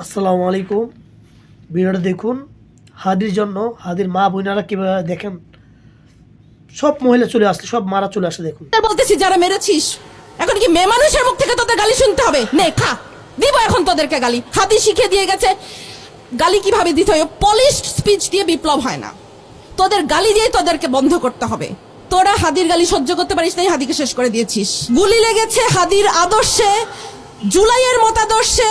আসসালামু আলাইকুম। ভিডিওটা দেখুন। হাদির জন্য, হাদির মা বোনেরা কীভাবে দেখেন? সব মহিলা চলে আসলে, সব মারা চলে আসে দেখুন। বলতেছি, যারা মেরেছিস, এখন কি মেয়ে মানুষের মুখ থেকে তোদের গালি শুনতে হবে? নে, খা। দিব এখন তোদেরকে গালি। হাতি শিখে দিয়ে গেছে। গালি কীভাবে দিতে হয়? পলিশ স্পিচ দিয়ে বিপ্লব হয় না। তোদের গালি দিয়ে তোদেরকে বন্ধ করতে হবে। তোরা হাদির গালি সহ্য করতে পারিস নাই হাদিকে শেষ করে দিয়েছিস। গুলি লেগেছে হাদির আদর্শে, জুলাইয়ের মতাদর্শে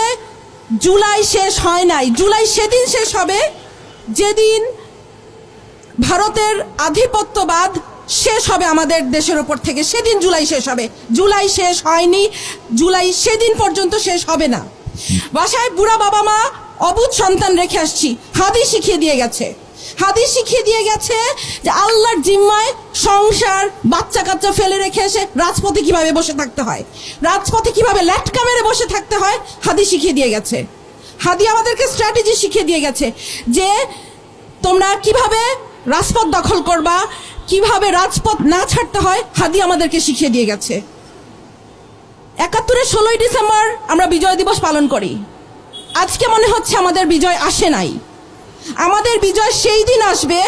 জুলাই শেষ হয় নাই। জুলাই সেদিন শেষ হবে যেদিন ভারতের আধিপত্যবাদ শেষ হবে আমাদের দেশের ওপর থেকে। সেদিন জুলাই শেষ হবে। জুলাই শেষ হয়নি। জুলাই সেদিন পর্যন্ত শেষ হবে না। বাসায় বুড়া বাবা মা, অবুধ সন্তান রেখে আসছি। হাদি শিখিয়ে দিয়ে গেছে। হাদি শিখিয়ে দিয়ে গেছে যে আল্লাহর জিম্মায় সংসার বাচ্চা কাচ্চা ফেলে রেখে এসে রাজপথে কীভাবে বসে থাকতে হয়? রাজপথে কীভাবে ল্যাটকা মেরে বসে থাকতে হয়? হাদি শিখিয়ে দিয়ে গেছে। হাদি আমাদেরকে স্ট্র্যাটেজি শিখিয়ে দিয়ে গেছে যে তোমরা কীভাবে রাজপথ দখল করবা, কীভাবে রাজপথ না ছাড়তে হয়, হাদি আমাদেরকে শিখিয়ে দিয়ে গেছে। একাত্তরের ষোলোই ডিসেম্বর আমরা বিজয় দিবস পালন করি। আজকে মনে হচ্ছে আমাদের বিজয় আসে নাই। আমাদের বিজয় সেই দিন আসবে,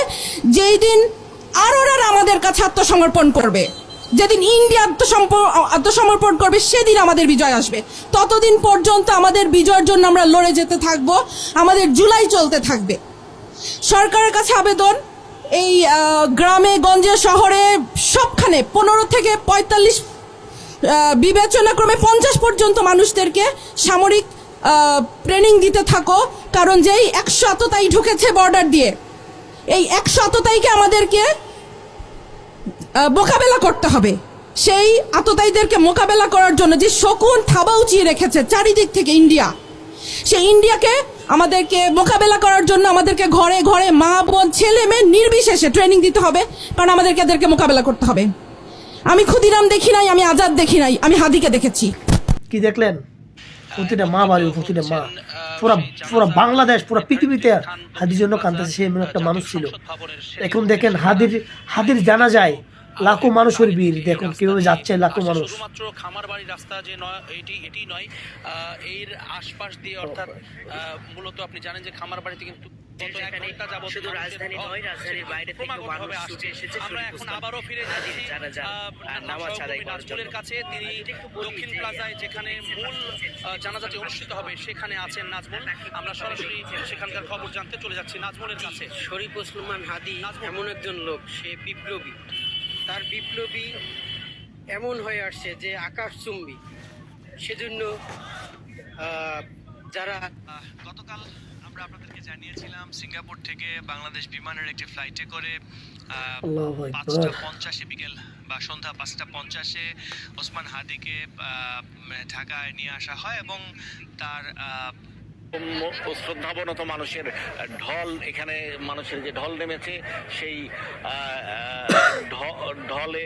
যেই দিন আরোরা আমাদের কাছে আত্মসমর্পণ করবে। যেদিন ইন্ডিয়া আত্মসম্প- আত্মসমর্পণ করবে, সেদিন আমাদের বিজয় আসবে। ততদিন পর্যন্ত আমাদের বিজয়ের জন্য আমরা লড়ে যেতে থাকব, আমাদের জুলাই চলতে থাকবে। সরকারের কাছে আবেদন, এই গ্রামে, গঞ্জে, শহরে সবখানে পনেরো থেকে পঁয়তাল্লিশ বিবেচনাক্রমে পঞ্চাশ পর্যন্ত মানুষদেরকে সামরিক ট্রেনিং দিতে থাকো, কারণ যেই একশো আততাই ঢুকেছে বর্ডার দিয়ে, এই একশো আততাইকে আমাদেরকে মোকাবেলা করতে হবে। সেই আততায়ীদেরকে মোকাবেলা করার জন্য যে শকুন থাবা উঁচিয়ে রেখেছে চারিদিক থেকে ইন্ডিয়া, সেই ইন্ডিয়াকে আমাদেরকে মোকাবেলা করার জন্য আমাদেরকে ঘরে ঘরে মা, বোন, ছেলে, মেয়ে নির্বিশেষে ট্রেনিং দিতে হবে, কারণ আমাদেরকে এদেরকে মোকাবেলা করতে হবে। আমি ক্ষুদিরাম দেখি নাই, আমি আজাদ দেখি নাই, আমি হাদিকে দেখেছি। কি দেখলেন? প্রতিটা মা বাড়ি প্রতিটা মা। পুরা পুরা বাংলাদেশ, পুরা পৃথিবীতে হাদির জন্য কান্দাছে সে এমন একটা মানুষ ছিল। এখন দেখেন হাদির হাদির জানা যায়, লাখো মানুষের ভিড়। দেখুন কীভাবে যাচ্ছে লাখো মানুষ। শুধুমাত্র খামার বাড়ি রাস্তা যে নয়, এটি এটি নয় এর আশপাশ দিয়ে অর্থাৎ মূলত আপনি জানেন যে খামার বাড়িতে কিন্তু গত এক শুধু রাজধানী নয়, রাজধানীর বাইরে মানুষ। ছুটে এসেছে আমরা শরীফ এখন আবারও ফিরে যাচ্ছি। নামাজ আদায় করার কাছে তিনি দক্ষিণ প্লাজায় যেখানে মূল জানাজাটি অনুষ্ঠিত হবে সেখানে আছেন নাজমুল। আমরা সরাসরি সেখানকার খবর জানতে চলে যাচ্ছি নাজমুলের কাছে। শরীফ ওসমান হাদি। এমন একজন লোক সে বিপ্লবী। তার বিপ্লবী এমন হয়ে আসছে যে আকাশচুম্বী সেজন্য যারা গতকাল আমরা আপনাদেরকে জানিয়েছিলাম সিঙ্গাপুর থেকে বাংলাদেশ বিমানের একটি ফ্লাইটে করে। পাঁচটা পঞ্চাশে বিকেল বা সন্ধ্যা পাঁচটা পঞ্চাশে ওসমান হাদিকে ঢাকায় নিয়ে আসা হয় এবং তার শ্রদ্ধাবনত মানুষের ঢল এখানে মানুষের যে ঢল নেমেছে সেই ঢলে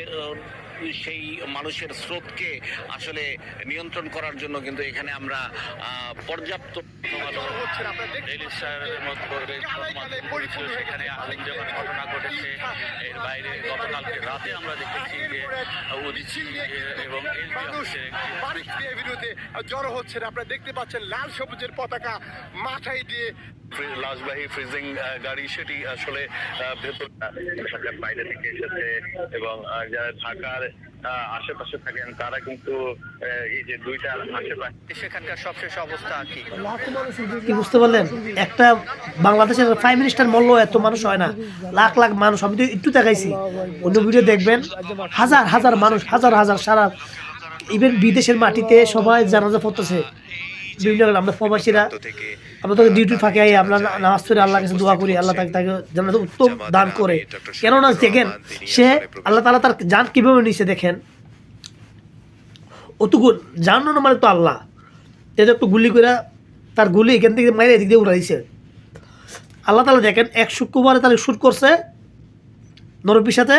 সেই মানুষের স্রোতকে আসলে নিয়ন্ত্রণ করার জন্য কিন্তু এখানে আমরা পর্যাপ্ত ডেইলি স্টারের মতো করে সংবাদ করেছিল সেখানে আগুন ঘটনা ঘটেছে। এর বাইরে গতকালকে রাতে আমরা দেখেছি যে উদিচি এবং এলজি অফিসের একটি বারিশ দিয়ে বিরুদ্ধে জড়ো হচ্ছেন। আপনারা দেখতে পাচ্ছেন লাল সবুজের পতাকা মাথায় দিয়ে লাশবাহী ফ্রিজিং গাড়ি সেটি আসলে ভেতর ঢাকার বাইরে থেকে এসেছে এবং যারা ঢাকার আশেপাশে থাকেন তারা কিন্তু এই যে দুইটা আশেপাশে সেখানকার সবশেষ অবস্থা কি? কি বুঝতে পারলেন? একটা বাংলাদেশের প্রাইম মিনিস্টার মূল্য এত মানুষ হয় না। লাখ লাখ মানুষ আমি তো একটু দেখাইছি। অন্য ভিডিও দেখবেন হাজার হাজার মানুষ হাজার হাজার সারা ইভেন বিদেশের মাটিতে সবাই জানাজা পড়তেছে। বিভিন্ন আমরা প্রবাসীরা আমরা তো ডিউটি ফাঁকে আই আমরা নামাজ পড়ে আল্লাহ কাছে দোয়া করি আল্লাহ তাকে তাকে জানাতে উত্তম দান করে। কেননা দেখেন সে আল্লাহ তালা তার জান কীভাবে নিছে দেখেন? অতগুণ জানো মানে তো আল্লাহ। এটা একটু গুলি করে তার গুলি এখান থেকে মাইরে এদিক দিয়ে উড়াইছে। আল্লাহ তালা দেখেন এক শুক্রবারে তার শ্যুট করছে নরবির সাথে।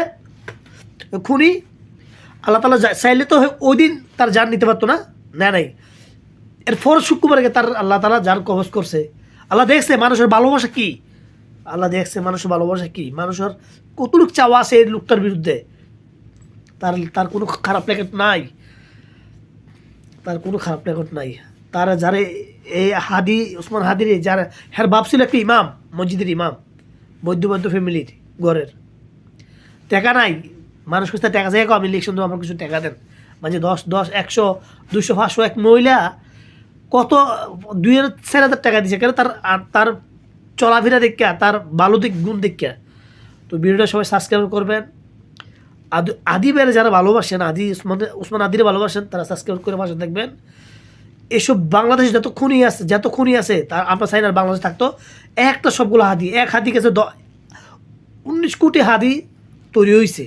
খুনি আল্লাহ তালা চাইলে তো ওই দিন তার জান নিতে পারতো না না নাই। এরপর শুক্রবারে তার আল্লাহ তালা যার কবজ করছে, আল্লাহ দেখছে মানুষের ভালোবাসা কি? আল্লাহ দেখছে মানুষের ভালোবাসা কি? মানুষের কতটুক চাওয়া আছে এই লোকটার বিরুদ্ধে? তার তার কোনো খারাপ রেকর্ড নাই। তার কোনো খারাপ রেকর্ড নাই। তারা যারা এই হাদি, ওসমান হাদির যার হ্যার বাপ ছিল একটা ইমাম, মসজিদের ইমাম বৈদ্য বৈদ্য ফ্যামিলির ঘরের। টাকা নাই। মানুষ কাছে টাকা চাই আমি ইলেকশন তো আমার কিছু টাকা দেন। মানে দশ দশ, একশো দুশো পাঁচশো এক মহিলা কত দুই চার হাজার টাকা দিছে, কেন তার তার চলাফেরা দেখা তার ভালো দিক, গুণ দেখা তো ভিডিওটা সবাই সাবস্ক্রাইব করবেন। আদি আদি বেড়ে যারা ভালোবাসেন, আদি উসমান উসমান আদিরে ভালোবাসেন, তারা সাবস্ক্রাইব করে পাশে দেখবেন এসব বাংলাদেশে যত খুনি আছে, যত খুনি আছে, তার আমরা চাই না বাংলাদেশে থাকতো, একটা সবগুলো হাদি, এক হাদি গেছে উনিশ কোটি হাদি তৈরি হয়েছে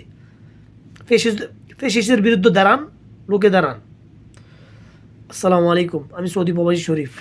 ফেসিস, ফেসিসের বিরুদ্ধে দাঁড়ান, লোকে দাঁড়ান। আসসালামু আলাইকুম। আমি সৌদি প্রবাসী শরীফ।